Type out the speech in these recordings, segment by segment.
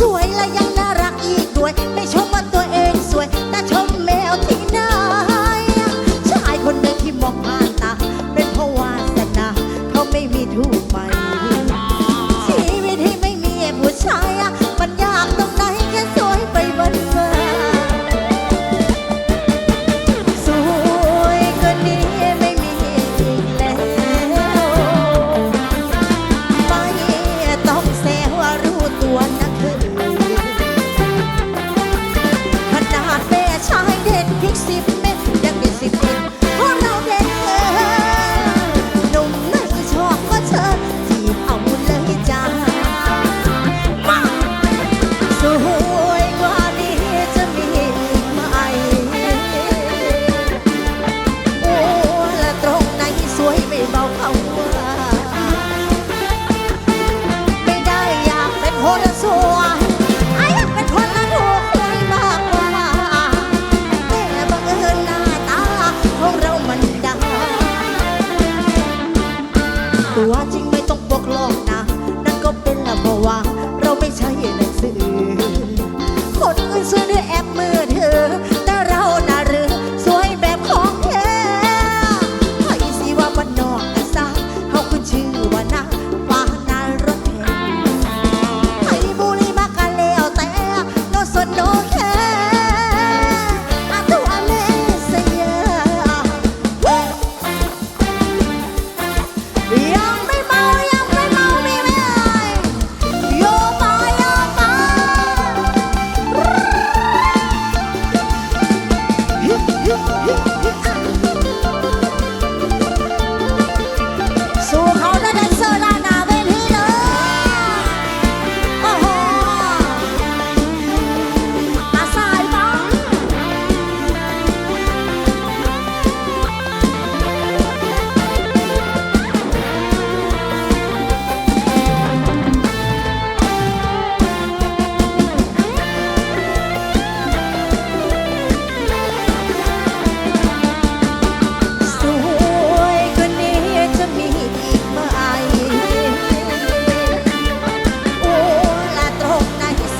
สวยและยังน่ารักอีกด้วย ไม่ชมว่าตัว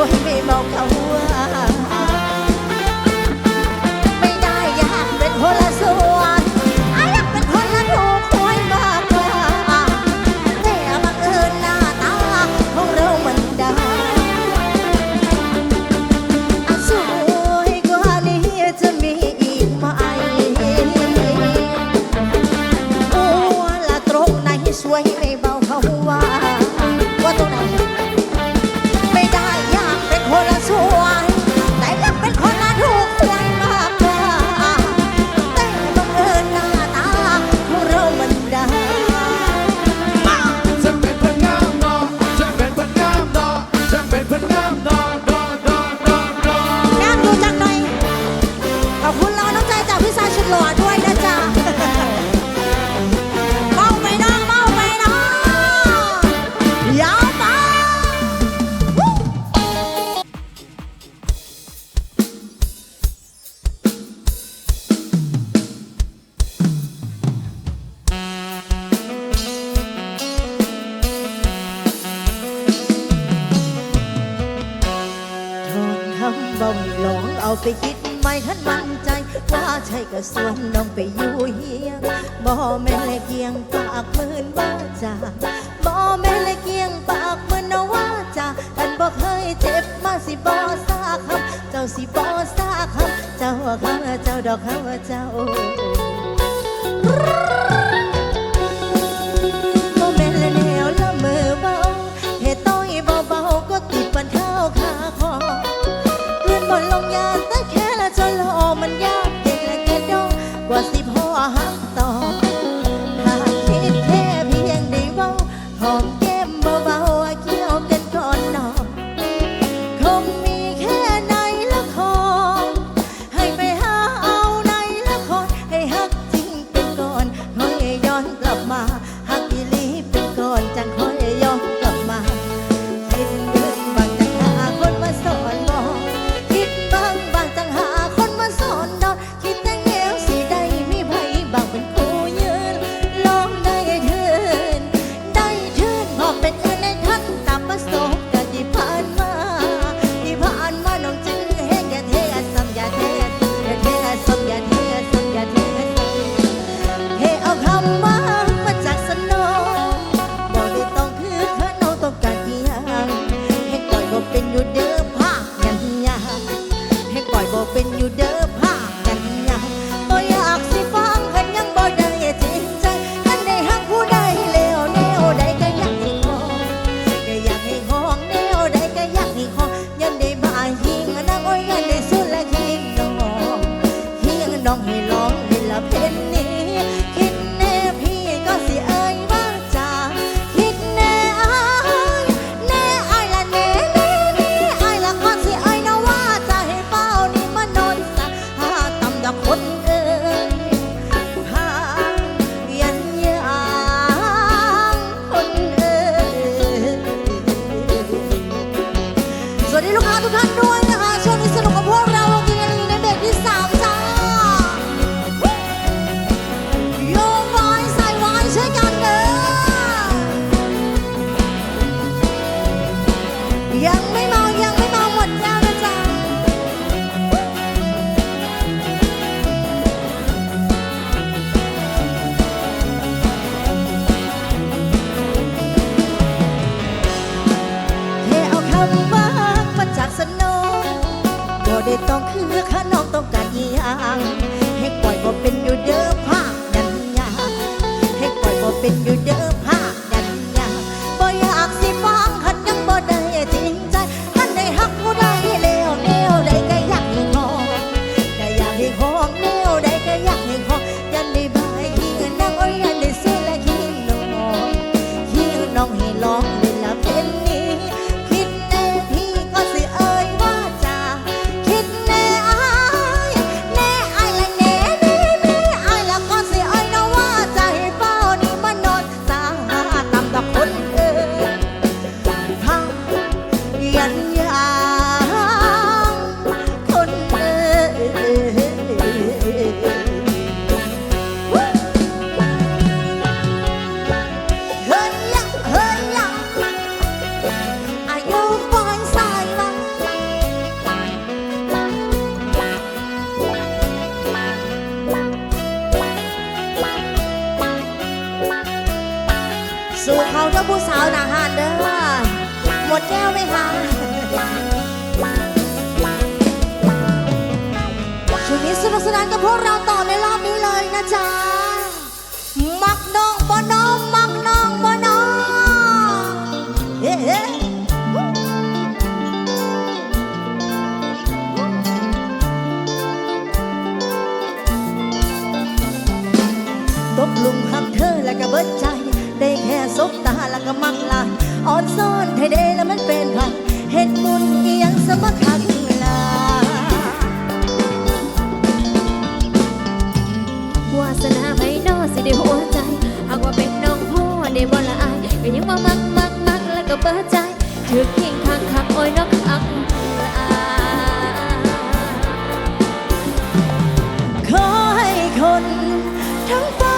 วนไม่มองเขา ไปคิดไม่ทันมั่นใจ ว่าใช่กระสวนน้องไปอยู่เฮียงบ่แม่เลยเกียงปากหมื่นว่าจ้าบ่แม่เลยเกียงปากหมื่นนว่าจ้าท่านบอกเคยเจ็บมาสิบ่สาคำเจ้าสิบ่สาคำเจ้าคาเจ้าดอกคาเจ้า ยานตะแค่ละจนละออกมันยาก คนว่างมาจากสนองก็ได้ต้องคือข้าน้องต้องการอย่างให้ปล่อยบ่เป็นอยู่เดิมภาคยันยาให้ปล่อยบ่เป็นอยู่เดิม้อผู้สาวหนาหานเด้อหมดแก้วไหมคะช่วนี้สนุกสนานกับพวกเราต่อในรอบนี้เลยนะจ๊ะ một tháng qua